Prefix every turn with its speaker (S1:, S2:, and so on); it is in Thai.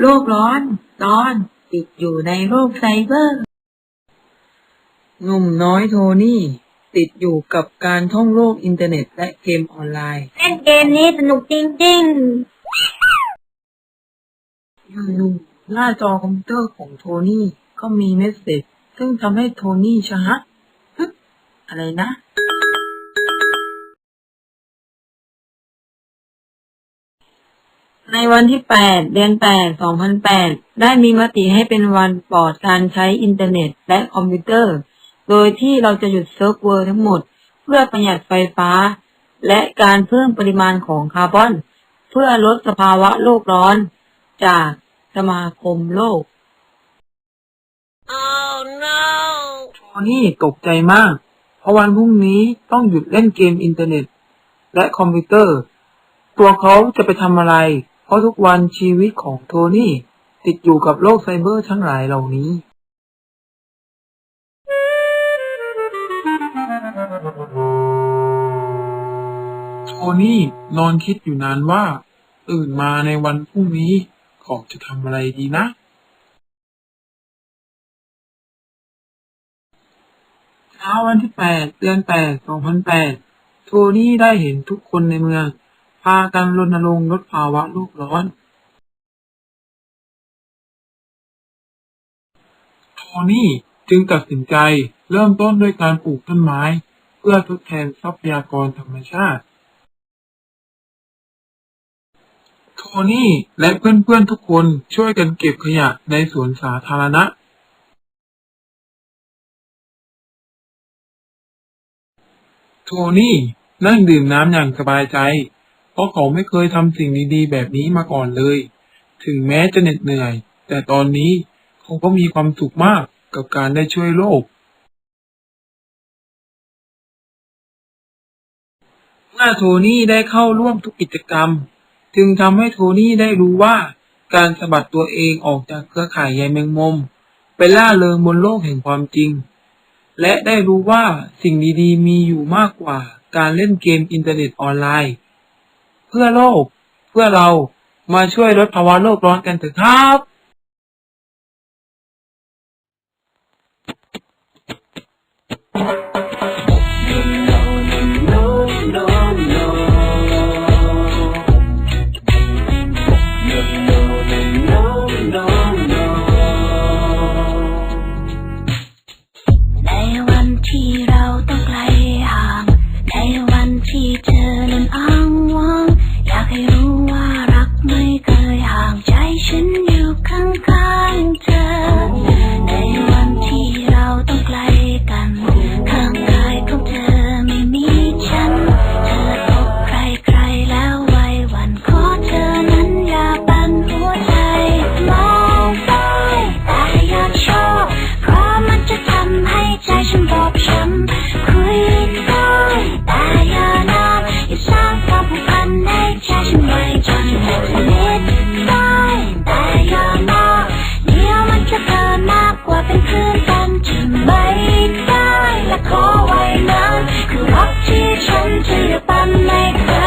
S1: โลกร้อน ตอนติดอยู่ในโลกไซเบอร์หนุ่มน้อยโทนี่ ติดอยู่กับการท่องโลกอินเทอร์เน็ตและเกมออนไลน์
S2: เล่นเกมนี้สนุกจริง
S1: อยู่ๆหน้าจอคอมพิวเตอร์ของโทนี่ก็มีเมสเซจซึ่งทำให้โทนี่ชะงักฮึอะไรนะ ในวันที่ 8 เดือน 8 2008 ได้มีมติให้เป็นวันปลอดการใช้อินเทอร์เน็ต และคอมพิวเตอร์ โดยที่เราจะหยุดเซิร์ฟเวอร์ทั้งหมด เพื่อประหยัดไฟฟ้า และการเพิ่มปริมาณของคาร์บอน เพื่อลดสภาวะโลกร้อน จากสมาคมโลกโทนี่ตกใจมาก เพราะวันพรุ่งนี้ต้องหยุดเล่นเกมอินเทอร์เน็ต และคอมพิวเตอร์ ตัวเขาจะไปทำอะไร เพราะทุกวันชีวิตของโทนี่ติดอยู่กับโลกไซเบอร์ทั้งหลายเหล่านี้ โทนี่นอนคิดอยู่นานว่า ตื่นมาในวันพรุ่งนี้เขาจะทำอะไรดีนะ เช้าวันที่ 8 เดือน 8 2008 โทนี่ได้เห็นทุกคนในเมือง พากันรณรงค์ลดภาวะโลกร้อน โทนี่จึงตัดสินใจเริ่มต้นด้วยการปลูกต้นไม้ เพื่อทดแทนทรัพยากรธรรมชาติ โทนี่และเพื่อนๆทุกคนช่วยกันเก็บขยะในสวนสาธารณะโทนี่นั่งดื่มน้ำอย่างสบายใจ เพราะเขาไม่เคยทำสิ่งดีๆ แบบนี้มาก่อนเลย ถึงแม้จะเหน็ดเหนื่อย แต่ตอนนี้เขาก็มีความสุขมากกับการได้ช่วยโลก เมื่อโทนี่ได้เข้าร่วมทุกกิจกรรม จึงทำให้โทนี่ได้รู้ว่าการสะบัดตัวเองออกจากเครือข่ายใยแมงมุมไปล่าเริงบนโลกแห่งความจริง และได้รู้ว่าสิ่งดีๆ มีอยู่มากกว่าการเล่นเกมอินเทอร์เน็ตออนไลน์ เพื่อโลก เพื่อเรามาช่วยลดภาวะโลกร้อนกันเถอะครับ
S2: จะไม่ได้และขอไว้นานคือรักที่ฉันจะอยู่ปันไม่นใจ